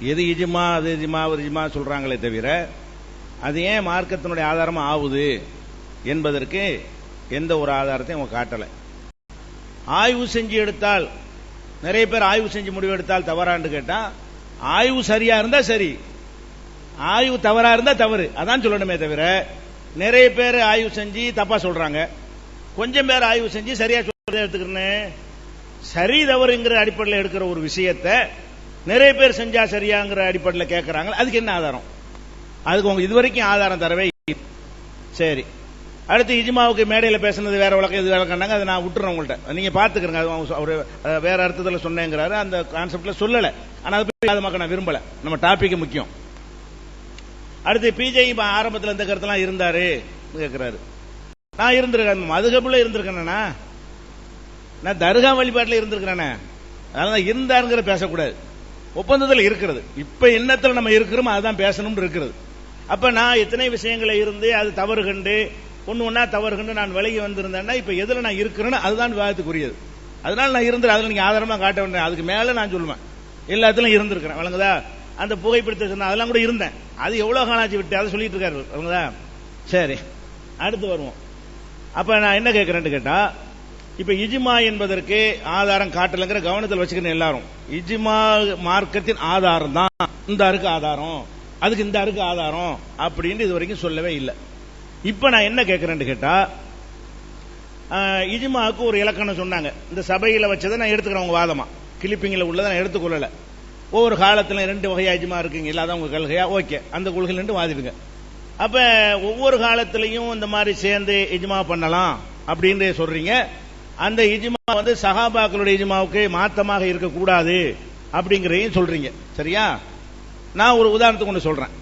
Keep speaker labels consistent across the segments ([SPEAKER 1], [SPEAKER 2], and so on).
[SPEAKER 1] எது இஜிமா அது இஜிமா ஒரு இஜிமா சொல்றாங்களே தவிர அது ஏன் மார்க்கத்தினுடைய ஆதாரமா ஆகுது என்பதற்கு எந்த ஒரு ஆதாரத்தையும் அவங்க காட்டலை. ஆய்வு செஞ்சு எடுத்தால் நிறைய பேர் ஆய்வு செஞ்சு முடிவு எடுத்தால் தவறான்னு கேட்டா ஆய்வு சரியா இருந்தா சரி. ஆய்வு தவறா இருந்தா தவறு. அதான் சொல்லணுமே தவிர நிறைய பேர் ஆய்வு செஞ்சு தப்பா சொல்றாங்க. கொஞ்சம் பேர் ஆய்வு செஞ்சு சரியா சொல்றதை எடுத்துக்கிறேன். சரி தவறுங்கிற அடிப்படையில் எடுக்கிற ஒரு விஷயத்தை நிறைய பேர் செஞ்சா சரியாங்கிற அடிப்படையில் கேட்கறாங்க அதுக்கு என்ன ஆதாரம்? அதுக்கு உங்க இதுவரைக்கும் ஆதாரம் தரவே இல்லை. சரி. அடுத்து இஜ்மாவுக்கு மேடையில் பேசுனது வேற வழக்கம் இது வழக்கம்னாங்க அதை நான் விட்டுறேன் உங்கள்ட்ட. நீங்க பாத்துக்கிறங்க. அது அவர் அவரு வேற அர்த்தத்தில் சொன்னேங்கிறாரு. அந்த கான்செப்ட்ல சொல்லல. ஆனா அது அது மக்கள் நான் விரும்பல. நம்ம டாபிக் முக்கியம். அடுத்து பிஜே ஆரம்பத்தில் இந்த கருத்தெல்லாம் இருந்தாரு கேட்கிறாரு நான் இருந்திருக்கேன் மதுகப்புல இருந்திருக்கேனா நான் தர்கா வழிபாட்டில் இருந்திருக்கிறேனே அதனால இருந்தாருங்கிற பேசக்கூடாது. ஒப்பந்தத்தில் இருக்கிறது. இப்ப எண்ணத்தில் நம்ம இருக்கிறோமோ அதுதான் பேசணும்னு இருக்கிறது அப்ப நான் எத்தனை விஷயங்களை இருந்து அது தவறு கண்டு ஒன்று ஒன்றா தவறு கண்டு நான் விலகி வந்திருந்தேன்னா இப்ப எதுல நான் இருக்கிறேன்னு அதுதான் விவாதத்துக்குரியது. அதனால நான் இருந்து அதுல நீங்க ஆதாரமா காட்ட வேண்டிய அதுக்கு மேல நான் சொல்லுவேன். எல்லாத்திலும் இருந்திருக்கிறேன். வழங்குதா அந்த புகைப்பிடித்த சொன்ன அதெல்லாம் கூட இருந்தேன். அது எவ்வளவு காணாச்சு விட்டு? அதை சொல்லிட்டு இருக்காரு. வழங்குதா சரி. அடுத்து வருவோம். அப்ப நான் என்ன கேட்கிறேன்னு கேட்டா இப்ப இஜ்மா என்பதற்கு ஆதாரம் காட்டலங்கிற கவனத்தில் வச்சுக்கணும் எல்லாரும். இஜ்மா மார்க்கத்தின் ஆதாரம் தான். இந்த அருக்கு ஆதாரம். அதுக்கு இந்த அருக்கு ஆதாரம் அப்படின்னு இது வரைக்கும் சொல்லவே இல்லை. இப்ப நான் என்ன கேட்கிறேன்னு கேட்டா இஜிமாவுக்கு ஒரு இலக்கணம் சொன்னாங்க. இந்த சபையில வச்சதை நான் எடுத்துக்கிறேன் உங்க வாதமா. கிளிப்பிங்கில் உள்ளதை நான் எடுத்துக்கொள்ளல. ஒவ்வொரு காலத்துல ரெண்டு வகையா இஜிமா இருக்குங்க. இல்லாத உங்க கொள்கையா ஓகே. அந்த கொள்கை ரெண்டு வாதிடுங்க. அப்ப ஒவ்வொரு காலத்திலையும் இந்த மாதிரி சேர்ந்து இஜ்மா பண்ணலாம் அப்படின்னு சொல்றீங்க. அந்த இஜ்மா வந்து சஹாபாக்களுடைய இஜ்மாவுக்கு மாத்தமாக இருக்கக்கூடாது அப்படிங்கிறதையும் சொல்றீங்க. சரியா? நான் ஒரு உதாரணத்துக்கு ஒன்று சொல்றேன்.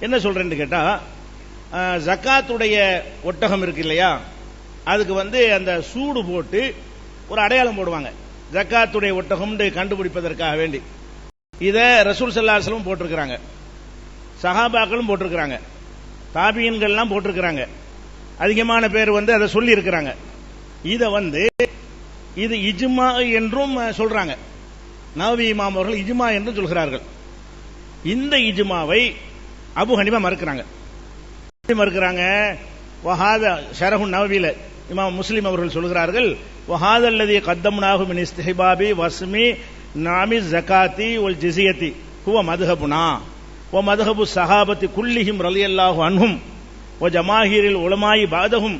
[SPEAKER 1] என்ன சொல்றேன்னு கேட்டா ஜக்காத்துடைய ஒட்டகம் இருக்கு இல்லையா? அதுக்கு வந்து அந்த சூடு போட்டு ஒரு அடையாளம் போடுவாங்க. ஜக்காத்துடைய ஒட்டகம் கண்டுபிடிப்பதற்காக வேண்டி. இதை ரசூல் சல்லாசலும் போட்டிருக்கிறாங்க. சஹாபாக்களும் போட்டிருக்கிறாங்க. தாபியன்கள்லாம் போட்டிருக்கிறாங்க. அதிகமான பேர் வந்து அதை சொல்லி இருக்கிறாங்க இத வந்து இது இஜ்மா என்றும் சொல்றாங்க. நவவி இமாம் அவர்கள் இஜ்மா என்றும் சொல்கிறார்கள். இந்த இஜ்மாவை அபு ஹனிமா மறுக்கிறாங்க. மறுக்கிறாங்க? வஹாத ஷரஹு நவவியில இமாம் முஸ்லிம் அவர்கள் சொல்கிறார்கள் வஹாத அல்லது கத்தம்னாஹு மின் இஸ்திஹபாபி வஸ்மி நாமி ஜகாத்தி ஒல் ஜிசியத்தி ஹுவ மதுஹபுனா. ஒ மதுஹபு சஹாபத்தி குல்லிஹிம் ரலியல்லாஹு அன்ஹும். ஒ ஜமாஹீரில் உலமாயி பாதஹும்.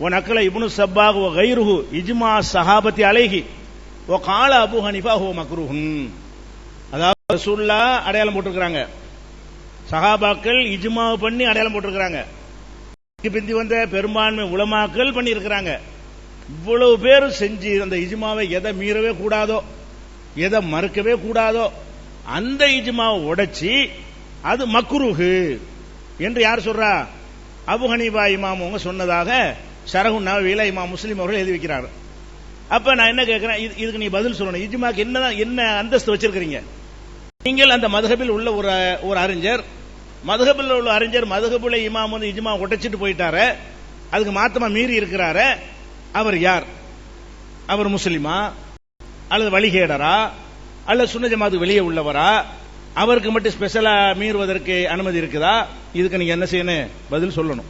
[SPEAKER 1] உன் நக்கல இப்னு சப்பாக் வ கைருஹு இஜ்மா சஹாபத்தி அலைஹி வ கால அபு ஹனிஃபா ஹுவ அதாவது ரசூல்லா அடையாளம் போட்டிருக்கிறாங்க. சஹாபாக்கள் இஜ்மா பண்ணி அடையாளம் போட்டிருக்கிறாங்க. பிந்தி வந்த பெரும்பான்மை உலமாக்கள் பண்ணி இருக்கிறாங்க இவ்வளவு பேரும் செஞ்சு அந்த இஜ்மாவை எதை மீறவே கூடாதோ எதை மறுக்கவே கூடாதோ அந்த இஜ்மாவை உடைச்சி அது மக்ரூஹு. என்று யார் சொல்றா? அபு ஹனீபா இமாம் சொன்னதாக ஷரஹு நவவியில இமா முஸ்லீம் அவர்கள் எழுதி வைக்கிறார். அப்ப நான் என்ன கேட்கிறேன் இது- இதுக்கு நீ பதில் சொல்லணும். இஜ்மாக்கு என்ன என்ன அந்தஸ்து வச்சிருக்கிறீங்க? நீங்கள் அந்த மதுகபில் உள்ள ஒரு ஒரு அறிஞர் மதுகபில் உள்ள அறிஞர் மதுகபுல இமாம் வந்து இஜ்மா உடைச்சிட்டு போயிட்டாரு. அதுக்கு மாத்தமா மீறி இருக்கிறாரு. அவர் யார்? அவர் முஸ்லிமா? அல்லது வழிகேடரா? அல்லது சுன்ன ஜமாத்துக்கு வெளியே உள்ளவரா? அவருக்கு மட்டும் ஸ்பெஷலா மீறுவதற்கு அனுமதி இருக்குதா? இதுக்கு நீங்க என்ன செய்யணும்? பதில் சொல்லணும்.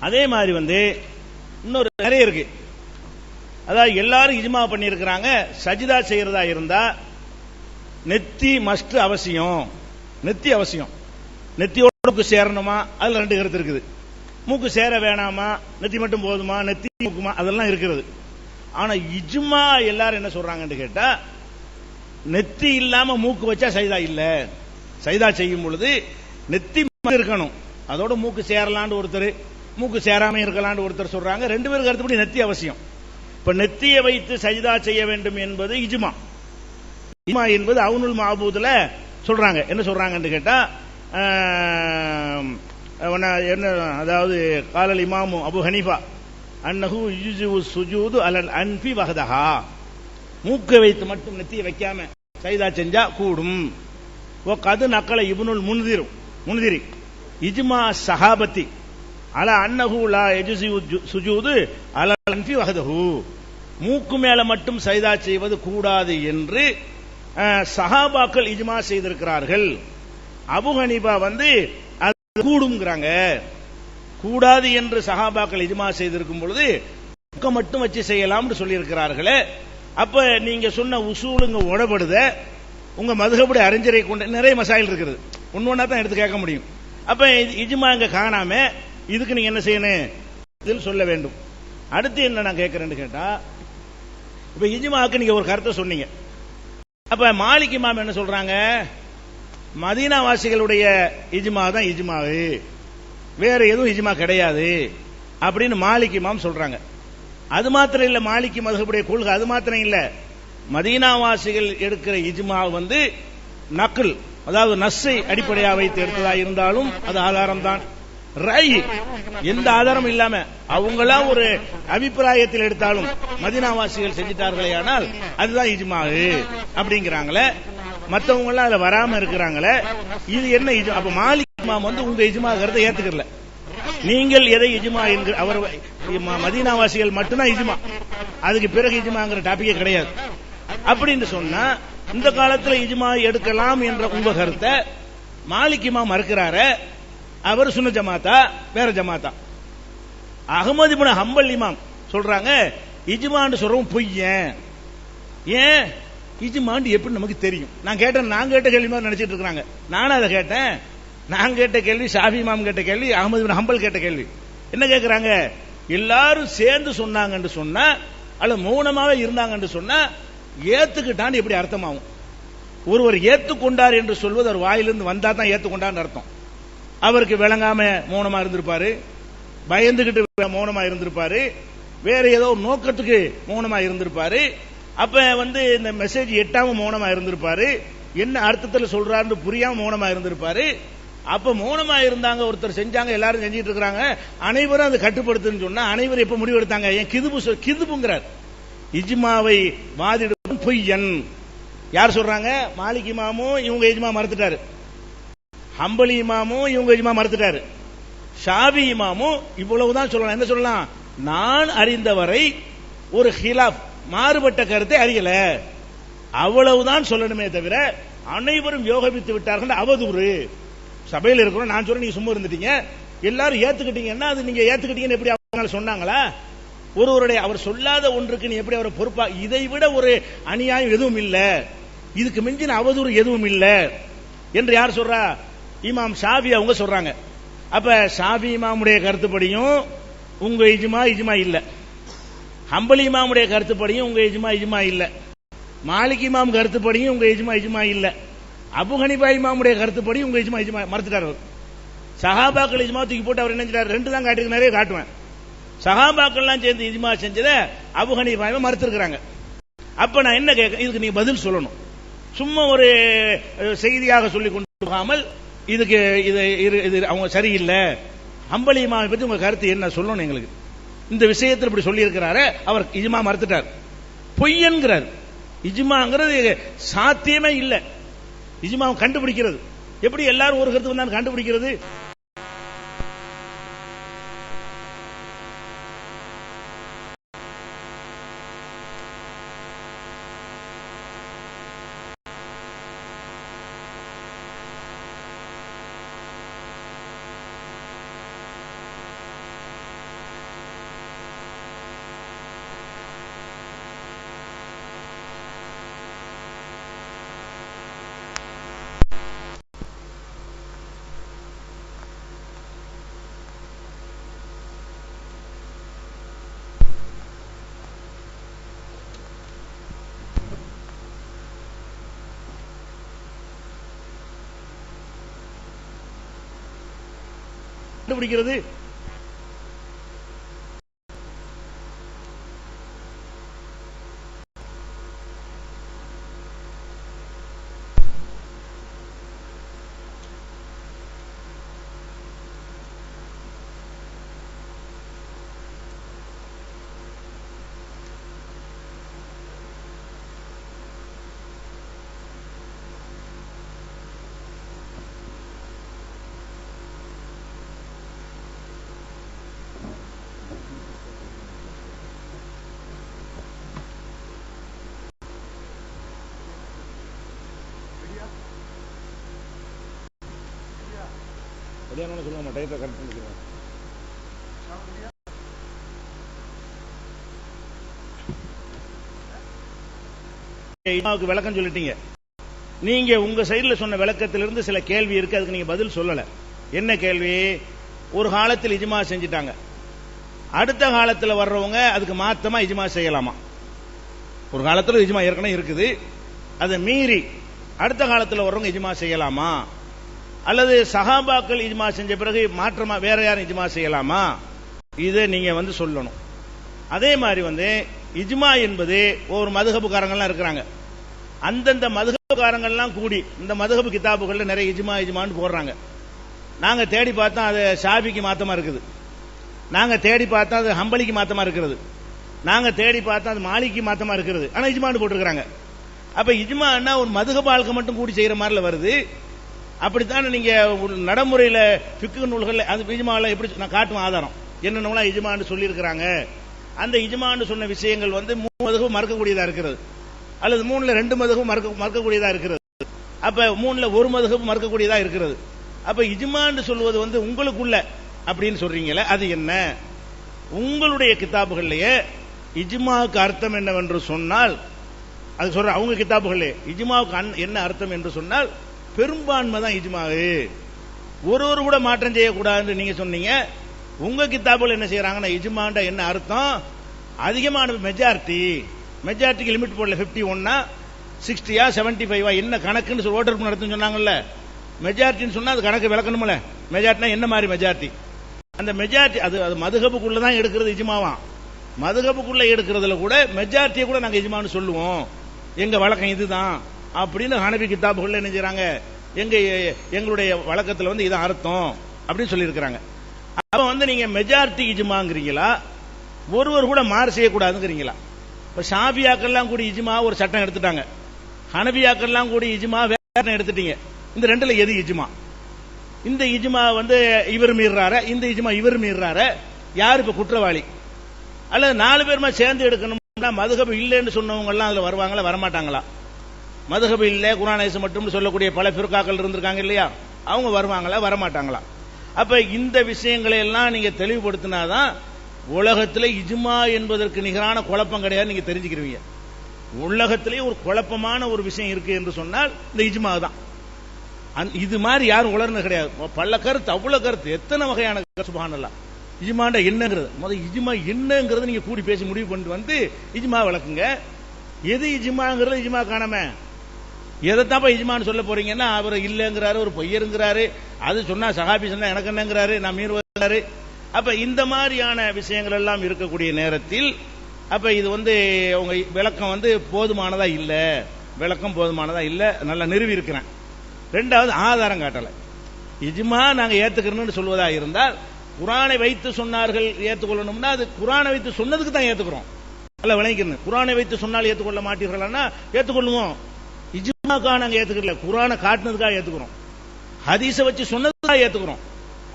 [SPEAKER 1] அதே மாதிரி வந்து இன்னொரு நிறைய இருக்கு. அதாவது எல்லாரும் இஜ்மா பண்ணியிருக்கிறாங்க சஜிதா செய்யறதா இருந்தா நெத்தி மஸ்ட் அவசியம். நெத்தி அவசியம். நெத்தியோடு சேரணுமா? அதுல ரெண்டு கருத்து இருக்குது. மூக்கு சேர வேணாமா? நெத்தி மட்டும் போதுமா? நெத்தி மூக்குமா அதெல்லாம் இருக்கிறது. ஆனா இஜ்மா எல்லாரும் என்ன சொல்றாங்கன்னு கேட்டா நெத்தி இல்லாம மூக்கு வச்சா சைதா இல்ல. சைதா செய்யும் பொழுது நெத்தி இருக்கணும். அதோட மூக்கு சேரலான்னு ஒருத்தர் மூக்கு சேராம இருக்கலாம்னு ஒருத்தர் சொல்றாங்க. ரெண்டு பேருக்கு கருத்துப்படி நெத்தி அவசியம். இப்ப நெத்தியை வைத்து சஜிதா செய்ய வேண்டும் என்பது இஜ்மா. இஜ்மா என்பது அவுனுல் மாபூதுல சொல்றாங்க. என்ன சொல்றாங்கன்னு கேட்டா என்ன அதாவது காலல் இமாமு அபு ஹனீஃபா அன்னஹு யுஜு சுஜூது அலல் அன்பி வகதஹா மூக்கை வைத்து மட்டும் நெத்தியை வைக்காம சைதா செஞ்சா கூடும். ஓ கது நக்கலை இப்னுல் முன்திர் முன்திரி. இஜ்மா சஹாபத்தி அல அன்னஹு லா யஜுசி சுஜூது அல அன்ஃபி வஹதஹு. மூக்கு மேல மட்டும் சைதா செய்வது கூடாது என்று சஹாபாக்கள் இஜ்மா செய்திருக்கிறார்கள். அபு ஹனீஃபா வந்து அது கூடுங்கிறாங்க கூடாது என்று சஹாபாக்கள் இஜ்மா செய்திருக்கும் பொழுது பக்கம் மட்டும் வச்சு செய்யலாம்னு சொல்லியிருக்கிறார்களே. அப்ப நீங்க சொன்ன உசூலுங்க உடப்படுத உங்க மதுகபடி அறிஞரை கொண்டு நிறைய மசாயில் இருக்குது. ஒன்னு ஒன்னா தான் எடுத்து கேட்க முடியும். அப்ப இது- இஜ்மா இங்க காணாம இதுக்கு நீங்க என்ன செய்யணும் இதில் சொல்ல வேண்டும். அடுத்து என்ன நான் கேட்கிறேன்னு கேட்டா இப்ப இஜ்மாவுக்கு நீங்க ஒரு கருத்தை சொன்னீங்க. அப்ப மாலிக் இமாம் என்ன சொல்றாங்க? மதீனா வாசிகளுடைய இஜ்மா தான் இஜ்மாவு. வேற எதுவும் இஜ்மா கிடையாது அப்படின்னு மாலிக் இமாம் சொல்றாங்க. அது மாத்திரம் இல்ல மாலிக் மதுகபுடைய கொள்கை அது மாத்திரம் இல்ல. மதீனாவாசிகள் எடுக்கிற இஜ்மா வந்து நக்கல் அதாவது நஸ்ஸை அடிப்படையாக வைத்து எடுத்ததா இருந்தாலும் அது ஆதாரம் தான் ரை எந்த ஆதாரம் இல்லாம அவங்களா ஒரு அபிப்பிராயத்தில் எடுத்தாலும் மதீனாவாசிகள் செஞ்சிட்டார்களே ஆனால் அதுதான் இஜ்மாவு அப்படிங்கிறாங்களே. மத்தவங்க எல்லாம் அதுல வராம இருக்கிறாங்களே. இது என்ன இஜ்மா? அப்ப மாலிக் இமாம் வந்து உங்க இஜ்மா கருத்தை ஏத்துக்கல நீங்கள் எதை இஜ்மா என்கிற அவர் மதீனாவாசிகள் மட்டும்தான் இஜ்மா. அதுக்கு பிறகு இஜ்மாங்கிற டாபிக்கே கிடையாது. அப்படின்னு சொன்னா இந்த காலத்துல இஜ்மா எடுக்கலாம் என்ற உங்க கருத்தை மாலிக் இமாம் மறுக்கிறாரு. அவர் சுன்ன ஜமாத்தா வேற ஜமாத்தா. அகமது இப்னு ஹம்பல் இமாம் சொல்றாங்க இஜ்மான்னு சொல்றோம் பொய்யன் ஏன்? இஜ்மாண்டு எப்படி நமக்கு தெரியும்? நான் கேட்டேன் நான் கேட்ட கேள்வி மாதிரி நினைச்சிட்டு இருக்காங்க நானும் அதை கேட்டேன். நான் கேட்ட கேள்வி ஷாஃபி இமாம் கேட்ட கேள்வி அகமது பின் ஹம்பல் கேட்ட கேள்வி. என்ன கேட்கிறாங்க எல்லாரும் சேர்ந்து சொன்னாங்கன்னு சொன்னா அல்ல மௌனமாவே இருந்தாங்கன்னு சொன்னா ஏத்துக்கிட்டான்னு எப்படி அர்த்தமாகும்? ஒருவர் ஏத்துக்கொண்டார் என்று சொல்வது அவர் வாயிலிருந்து வந்தா தான் ஏத்துக்கொண்டான்னு அர்த்தம். அவருக்கு விளங்காம மௌனமா இருந்திருப்பாரு. பயந்துகிட்டு மௌனமா இருந்திருப்பாரு. வேற ஏதோ நோக்கத்துக்கு மௌனமா இருந்திருப்பாரு. அப்ப வந்து இந்த மெசேஜ் எட்டாம மௌனமா இருந்திருப்பாரு. என்ன அர்த்தத்தில் சொல்றாருன்னு புரியாம மௌனமா இருந்திருப்பாரு. அப்ப மௌனமா இருந்தாங்க ஒருத்தர் செஞ்சாங்க எல்லாரும் செஞ்சிட்டு இருக்காங்க அனைவரும் அது கட்டுப்படுத்துன்னு சொன்னா அனைவரும் எப்ப முடிவெடுத்தாங்க ஏன் கிதுபு கிதுபுங்கிறார். இஜ்மாவை வாதிடும் பொய்யன். யார் சொல்றாங்க? மாலிக் இமாமும் இவங்க இஜ்மா மறுத்துட்டாரு ஹம்பலி இமாமும் இவங்க இமா மறுத்துட்டாரு. ஷாபி இமாமும் இவ்வளவுதான் சொல்லலாம். என்ன சொல்லலாம்? நான் அறிந்தவரை ஒரு ஹிலாப் மாறுபட்ட கருத்தை அறியல. அவ்வளவுதான் சொல்லணுமே தவிர அனைவரும் யோகமித்து விட்டார்கள். அவதூறு. சபையில் இருக்கிறோம் நான் சொல்றேன் நீங்க சும்மா இருந்துட்டீங்க. எல்லாரும் ஏத்துக்கிட்டீங்கன்னா அது நீங்க ஏத்துக்கிட்டீங்கன்னு எப்படி அவங்க சொன்னாங்களா? ஒருவருடைய அவர் சொல்லாத ஒன்றுக்கு நீ எப்படி அவரை பொறுப்பா? இதை விட ஒரு அநியாயம் எதுவும் இல்லை. இதுக்கு மிஞ்சின அவதூறு எதுவும் இல்லை. என்று யார் சொல்றா? இமாம் ஷாபி அவங்க சொல்றாங்க. அப்ப ஷாபி இமாமுடைய கருத்துப்படியும் உங்க இஜ்மா இஜ்மா இல்ல. ஹம்பலி இமாமுடைய கருத்துப்படியும் உங்க இஜ்மா இஜ்மா இல்ல. மாலிக் இமாம் கருத்துப்படியும் உங்க இஜ்மா இஜ்மா இல்ல. அபு ஹனிபா இமாமுடைய கருத்துப்படி உங்க இஜ்மா இஜ்மா மறுத்துட்டார் அவர். சஹாபாக்கள் இஜ்மா தூக்கி போட்டு அவர் என்ன செஞ்சார் ரெண்டு தான் காட்டுக்கு நிறைய காட்டுவேன். சஹாபாக்கள்லாம் சேர்ந்து இஜ்மா செஞ்சதை அபு ஹனீஃபா இமாம் மறுத்திருக்கிறாங்க. அப்ப நான் என்ன கேட்க இதுக்கு நீ பதில் சொல்லணும். சும்மா ஒரு செய்தியாக சொல்லிக் கொண்டு போகாமல் இதுக்கு இது இரு- இது அவங்க சரியில்லை. அம்பலி இமாமை உங்கள் கருத்து என்ன? சொல்லணும் எங்களுக்கு. இந்த விஷயத்தில் இப்படி சொல்லியிருக்கிறாரு அவர் இஜ்மா மறுத்துட்டார். பொய்யன்கிறார். இஜ்மாங்கிறது சாத்தியமே இல்லை. இஜ்மாவை கண்டுபிடிக்கிறது. எப்படி எல்லாரும் ஒரு கருத்து வந்தாலும் கண்டுபிடிக்கிறது? கண்டுபிடிக்கிறது. சரியான சொல்லுங்க டயத்தை கரெக்ட் பண்ணிக்கிறேன் இமாவுக்கு விளக்கம் சொல்லிட்டீங்க. நீங்க உங்க சைடுல சொன்ன விளக்கத்திலிருந்து சில கேள்வி இருக்கு அதுக்கு நீங்க பதில் சொல்லல. என்ன கேள்வி? ஒரு காலத்தில் இஜ்மா செஞ்சிட்டாங்க. அடுத்த காலத்துல வர்றவங்க அதுக்கு மாத்தமா இஜ்மா செய்யலாமா? ஒரு காலத்துல இஜ்மா ஏற்கனவே இருக்குது. அதை மீறி அடுத்த காலத்துல வர்றவங்க இஜ்மா செய்யலாமா? அல்லது சஹாபாக்கள் இஜ்மா செஞ்ச பிறகு மாற்றமா வேற யாரும் இஜ்மா செய்யலாமா? இதை நீங்க வந்து சொல்லணும். அதே மாதிரி வந்து இஜ்மா என்பது ஒரு மதுகபுக்காரங்கள்லாம் இருக்கிறாங்க. அந்தந்த மதுகபுக்காரங்கள்லாம் கூடி இந்த மதுகபு கிதாபுகளில் நிறைய இஜ்மா இஜ்மான்னு போடுறாங்க. நாங்க தேடி பார்த்தா அது ஷாபிக்கு மாத்தமா இருக்குது. நாங்க தேடி பார்த்தா அது ஹம்பலிக்கு மாத்தமா இருக்கிறது. நாங்க தேடி பார்த்தா அது மாலிக்கு மாத்தமா இருக்கிறது. ஆனா இஜ்மான்னு போட்டிருக்கிறாங்க. அப்ப இஜ்மான்னா ஒரு மதுகப மட்டும் கூடி செய்யற மாதிரில வருது. அப்படித்தான் நீங்க ஒரு நடைமுறையில ஃபிக்கு நூல்கள் அது இஜ்மால எப்படி நான் காட்டுவேன் ஆதாரம். என்னென்னலாம் இஜ்மான்னு சொல்லியிருக்கிறாங்க. அந்த இஜ்மான்னு சொன்ன விஷயங்கள் வந்து மூணு மதுகு மறக்கக்கூடியதா இருக்கிறது. அல்லது மூணுல ரெண்டு மதகம் மறக்க மறக்கக்கூடியதா இருக்கிறது. அப்ப மூணுல ஒரு மதகம் மறக்கக்கூடியதா இருக்கிறது. அப்ப இஜ்மான்னு சொல்வது வந்து உங்களுக்குள்ள அப்படின்னு சொல்றீங்களே அது என்ன? உங்களுடைய கித்தாபுகள்லயே இஜ்மாவுக்கு அர்த்தம் என்னவென்று சொன்னால் அது சொல்ற அவங்க கிதாபுகளே இஜ்மாவுக்கு என்ன அர்த்தம் என்று சொன்னால் பெரும்பான்மை தான் இஜ்மாவு. ஒரு கூட மாற்றம் செய்யக்கூடாதுன்னு நீங்க சொன்னீங்க. உங்க கித்தாபுல என்ன செய்யறாங்கன்னா இஜ்மாண்ட என்ன அர்த்தம்? அதிகமான மெஜாரிட்டி மெஜாரிட்டிக்கு லிமிட் போடல 51 ஒன்னா சிக்ஸ்டியா செவன்டி ஃபைவா என்ன கணக்குன்னு சொல்லி ஓட்டர் நடத்துன்னு சொன்னாங்கல்ல? மெஜாரிட்டின்னு சொன்னா அது கணக்கு விளக்கணும்ல. மெஜாரிட்டினா என்ன மாதிரி மெஜாரிட்டி அந்த மெஜாரிட்டி அது அது மதுகப்புக்குள்ள தான் எடுக்கிறது இஜ்மாவாம் மதுகப்புக்குள்ள எடுக்கிறதுல கூட மெஜாரிட்டியை கூட நாங்க இஜ்மான்னு சொல்லுவோம். எங்க வழக்கம் இதுதான். அப்படின்னு ஹனபி கிதாபுகள் என்ன செய்யறாங்க எங்க எங்களுடைய வழக்கத்துல வந்து இதான் அர்த்தம் அப்படின்னு சொல்லியிருக்கிறாங்க. அப்ப வந்து நீங்க மெஜாரிட்டி இஜுமாங்கிறீங்களா? ஒருவர் கூட மாறு செய்யக்கூடாதுங்கிறீங்களா? இப்ப ஷாபியாக்கள்லாம் கூடி இஜுமா ஒரு சட்டம் எடுத்துட்டாங்க. ஹனபியாக்கள்லாம் கூடி இஜுமா வேற எடுத்துட்டீங்க. இந்த ரெண்டுல எது இஜுமா? இந்த இஜுமா வந்து இவர் மீறார இந்த இஜுமா இவர் மீறார யார் இப்ப குற்றவாளி? அல்லது நாலு பேருமா சேர்ந்து எடுக்கணும்னா மதுகபு இல்லைன்னு சொன்னவங்க எல்லாம் அதுல வருவாங்களா? வரமாட்டாங்களா? மதுகபு இல்ல குரானேசு மட்டும் சொல்லக்கூடிய பல பிற்காக்கள் இருந்திருக்காங்க இல்லையா? அவங்க வருவாங்களா வரமாட்டாங்களா? அப்ப இந்த விஷயங்களை எல்லாம் நீங்க தெளிவுபடுத்தினாதான் உலகத்தில் இஜ்மா என்பதற்கு நிகரான குழப்பம் கிடையாது நீங்க தெரிஞ்சுக்கிறீங்க உலகத்திலே ஒரு குழப்பமான ஒரு விஷயம் இருக்கு என்று சொன்னால் இந்த இஜ்மா தான். இது மாதிரி யாரும் உளர்னது கிடையாது. பல கருத்து அவ்வளவு கருத்து. எத்தனை வகையான கருத்து? இஜ்மாண்டா என்னங்கிறது? முதல் இஜ்மா என்னங்கிறது நீங்க கூடி பேசி முடிவு பண்ணிட்டு வந்து இஜ்மா விளக்குங்க. எது இஜ்மாங்கிறது? இஜ்மா காணாம? எதைத்தாப்ப இஜ்மான்னு சொல்ல போறீங்கன்னா அவர் இல்லைங்கிறாரு ஒரு பொய்யருங்கிறாரு. அது சொன்னா சகாபி சொன்னா எனக்கு என்னங்கிறாரு நான் மீறுவாரு அப்ப இந்த மாதிரியான விஷயங்கள் எல்லாம் இருக்கக்கூடிய நேரத்தில் அப்ப இது வந்து உங்க விளக்கம் வந்து போதுமானதா இல்ல? விளக்கம் போதுமானதா இல்ல? நல்லா நிறுவி இருக்கிறேன் ரெண்டாவது ஆதாரம் காட்டல. இஜ்மா நாங்க ஏத்துக்கிறோம்னு சொல்வதா இருந்தால் குரானை வைத்து சொன்னார்கள் ஏத்துக்கொள்ளணும்னா அது குரானை வைத்து சொன்னதுக்கு தான் ஏத்துக்கிறோம். நல்லா விளங்கிக்கணும் குரானை வைத்து சொன்னால் ஏத்துக்கொள்ள மாட்டீர்கள்னா ஏத்துக்கொள்ளுவோம். இஜ்மாக்கா நாங்கள் ஏத்துக்கல குரானை காட்டுனதுக்காக ஏத்துக்கிறோம். ஹதீஸை வச்சு சொன்னதுக்காக ஏத்துக்கிறோம்.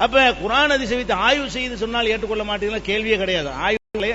[SPEAKER 1] அப்ப குரான் ஹதீஸை வைத்து ஆய்வு செய்து சொன்னால் ஏற்றுக்கொள்ள மாட்டீங்களா கேள்வியே கிடையாது. ஆய்வுகளே